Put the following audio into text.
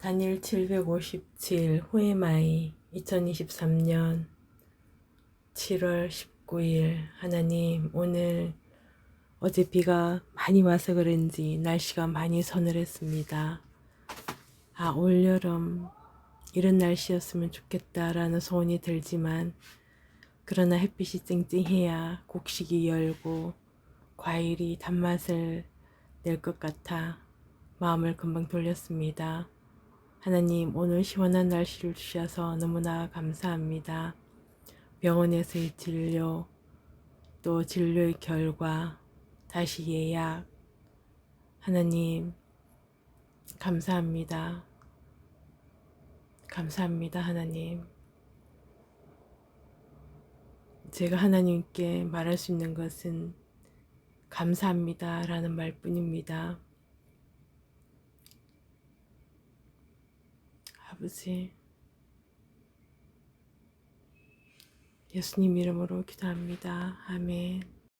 단일 757 후에마이 2023년 7월 19일 하나님 오늘 어제 비가 많이 와서 그런지 날씨가 많이 서늘했습니다. 아 올여름 이런 날씨였으면 좋겠다라는 소원이 들지만 그러나 햇빛이 쨍쨍해야 곡식이 열고 과일이 단맛을 낼 것 같아 마음을 금방 돌렸습니다. 하나님, 오늘 시원한 날씨를 주셔서 너무나 감사합니다. 병원에서의 진료, 또 진료의 결과, 다시 예약. 하나님, 감사합니다. 감사합니다, 하나님. 제가 하나님께 말할 수 있는 것은 감사합니다. 라는 말뿐입니다. 아버지, 예수님 이름으로 기도합니다. 아멘.